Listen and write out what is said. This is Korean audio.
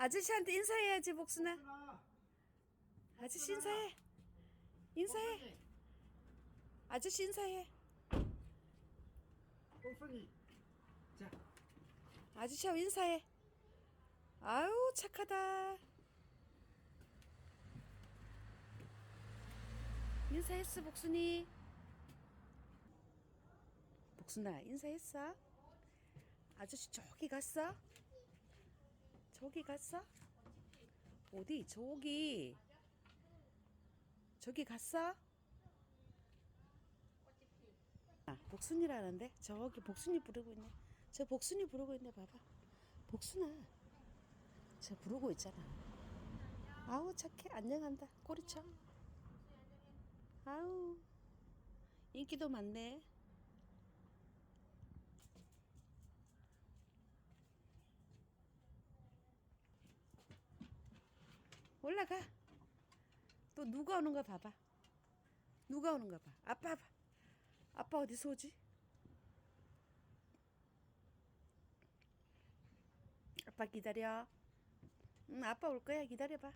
아저씨한테 인사해야지 복순아. 아저씨 인사해. 인사해. 아저씨 인사해. 복순이. 자. 아저씨하고 인사해. 아유 착하다. 인사했어 복순이. 복순아 인사했어? 아저씨 저기 갔어? 저기 갔어? 어디 저기 저기 갔어? 아, 복순이라는데 저기 복순이 부르고 있네. 저 복순이 부르고 있네. 봐봐. 복순아. 저 부르고 있잖아. 아우 착해. 안녕한다. 꼬리쳐. 아우 인기도 많네. 올라가. 또 누가 오는가 봐봐. 누가 오는가 봐. 아빠 봐. 아빠 어디서 오지? 아빠 기다려. 응, 아빠 올 거야. 기다려봐.